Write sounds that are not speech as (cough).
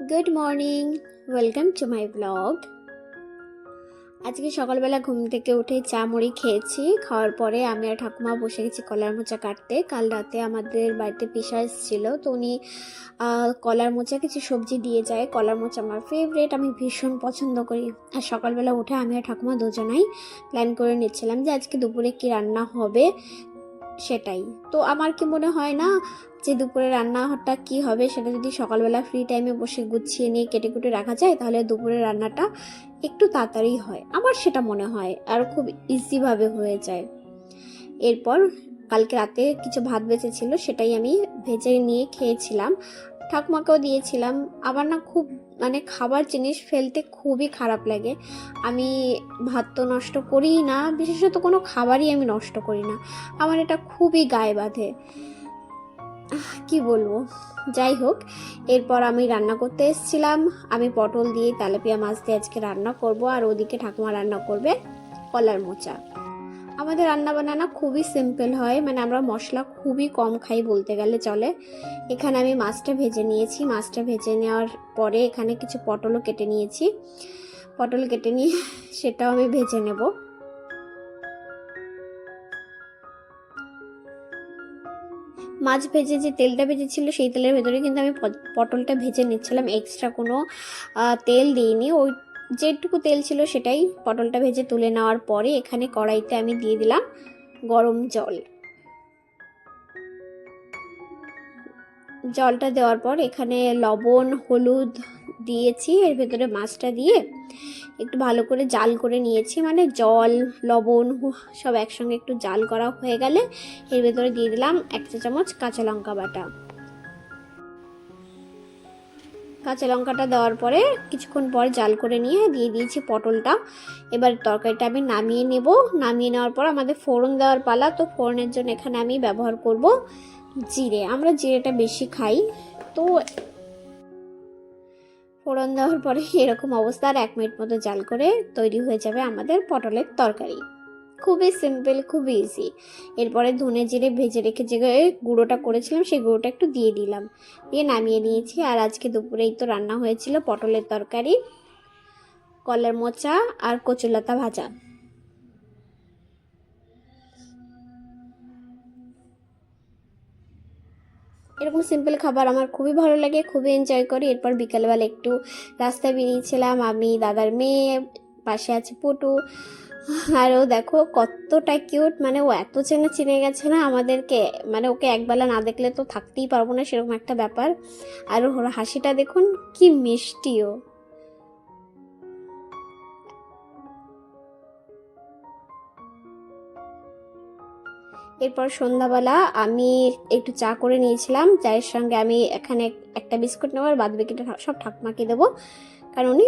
Good morning welcome to my blog আজকে সকালবেলা ঘুম থেকে উঠে চা মুড়ি খেয়েছি। খাওয়ার পরে আমি আর ঠাকুমা বসে গেছি কলার মোচা কাটতে। কাল রাতে আমাদের বাড়িতে পিসা এসেছিল। তো উনি কলার মোচা কিছু সবজি দিয়ে যায়। কলার মোচা আমার ফেভারেট আমি ভীষণ পছন্দ করি। আর সকালবেলা উঠে আমি আর ঠাকুমা দুজনাই প্ল্যান করে নিচ্ছিলাম যে আজকে দুপুরে কি রান্না হবে। সেটাই। তো আমার কি মনে হয় না যে দুপুরে রান্নাটা কি হবে সেটা যদি সকালবেলা ফ্রি টাইমে বসে গুছিয়ে নিয়ে কেটে কুটে রাখা যায়, তাহলে দুপুরে রান্নাটা একটু তাড়াতাড়ি হয়। আমার সেটা মনে হয় আর খুব ইজিভাবে হয়ে যায়। এরপর কালকে রাতে কিছু ভাত বেঁচেছিল সেটাই আমি ভেজে নিয়ে খেয়েছিলাম। ঠাকুমাকেও দিয়েছিলাম। আমার না খুব মানে খাবার জিনিস ফেলতে খুবই খারাপ লাগে। আমি ভাত তো নষ্ট করিই না, বিশেষত কোনো খাবারই আমি নষ্ট করি না। আমার এটা খুবই গায়ে বাঁধে। কি বলব? যাই হোক, এরপর আমি রান্না করতে এসেছিলাম। আমি পটল দিয়ে তেলাপিয়া মাছ দিয়ে আজকে রান্না করব, আর ওদিকে ঠাকুমা রান্না করবে কলার মোচা। আমাদের রান্না বান্না খুবই সিম্পল হয় মানে আমরা মশলা খুবই কম খাই বলতে গেলে চলে। এখানে আমি মাছটা ভেজে নিয়েছি, মাছটা ভেজে নেওয়ার পরে এখানে কিছু পটলও কেটে নিয়েছি। পটল কেটে নিয়ে (laughs) সেটাও আমি ভেজে নেব। মাছ ভেজে যে তেলটা ভেজেছিল সেই তেলের ভেতরে কিন্তু আমি পটলটা ভেজে নিচ্ছিলাম। এক্সট্রা কোনো তেল দিইনি, ওই যেটুকু তেল ছিল সেটাই পটলটা ভেজে তুলে নেওয়ার পরে এখানে কড়াইতে আমি দিয়ে দিলাম গরম জল। জলটা দেওয়ার পর এখানে লবণ, হলুদ দিয়েছি, এর ভেতরে মাছটা দিয়ে একটু ভালো করে জাল করে নিয়েছি মানে জল, লবণ সব একসঙ্গে একটু জাল করা হয়ে গেলে এর ভেতরে দিয়ে দিলাম এক চা চামচ কাঁচা লঙ্কা বাটা। কাঁচা লঙ্কাটা দেওয়ার পরে কিছুক্ষণ পর জাল করে নিয়ে দিয়ে দিয়েছি পটলটা। এবার তরকারিটা আমি নামিয়ে নেব। নামিয়ে নেওয়ার পর আমাদের ফোড়ন দেওয়ার পালা, তো ফোড়নের জন্য এখানে আমি ব্যবহার করব জিরে। আমরা জিরেটা বেশি খাই, তো ফোড়ন দেওয়ার পরে এরকম অবস্থা আর এক মিনিট মতো জাল করে তৈরি হয়ে যাবে আমাদের পটলের তরকারি। খুবই সিম্পল খুবই ইজি এরপরে ধনে জিরে ভেজে রেখে যে গুঁড়োটা করেছিলাম, সেই গুঁড়োটা একটু দিয়ে দিলাম। দিয়ে নামিয়ে নিয়েছি। আর আজকে দুপুরেই তো রান্না হয়েছিল পটলের তরকারি, কলের মোচা আর কচুলতা ভাজা। এরকম সিম্পল খাবার আমার খুবই ভালো লাগে, খুবই এনজয় করি। এরপর বিকালবেলা একটু রাস্তায় বেরিয়েছিলাম। আমি, দাদার মেয়ে, পাশে আছে পটু। আর ও দেখো কতটা কিউট মানে ও এত চেনে চিনে গেছে না আমাদেরকে। মানে ওকে একবেলা না দেখলে তো থাকতেই পারব না, সেরকম একটা ব্যাপার। আর ওর হাসিটা দেখুন, কি মিষ্টিও এরপর সন্ধ্যাবেলা আমি একটু চা করে নিয়েছিলাম, চায়ের সঙ্গে আমি এখানে একটা বিস্কুট নেওয়ার বাদ বাকিটা সব ঠাকুমাকে দেবো। কারণ উনি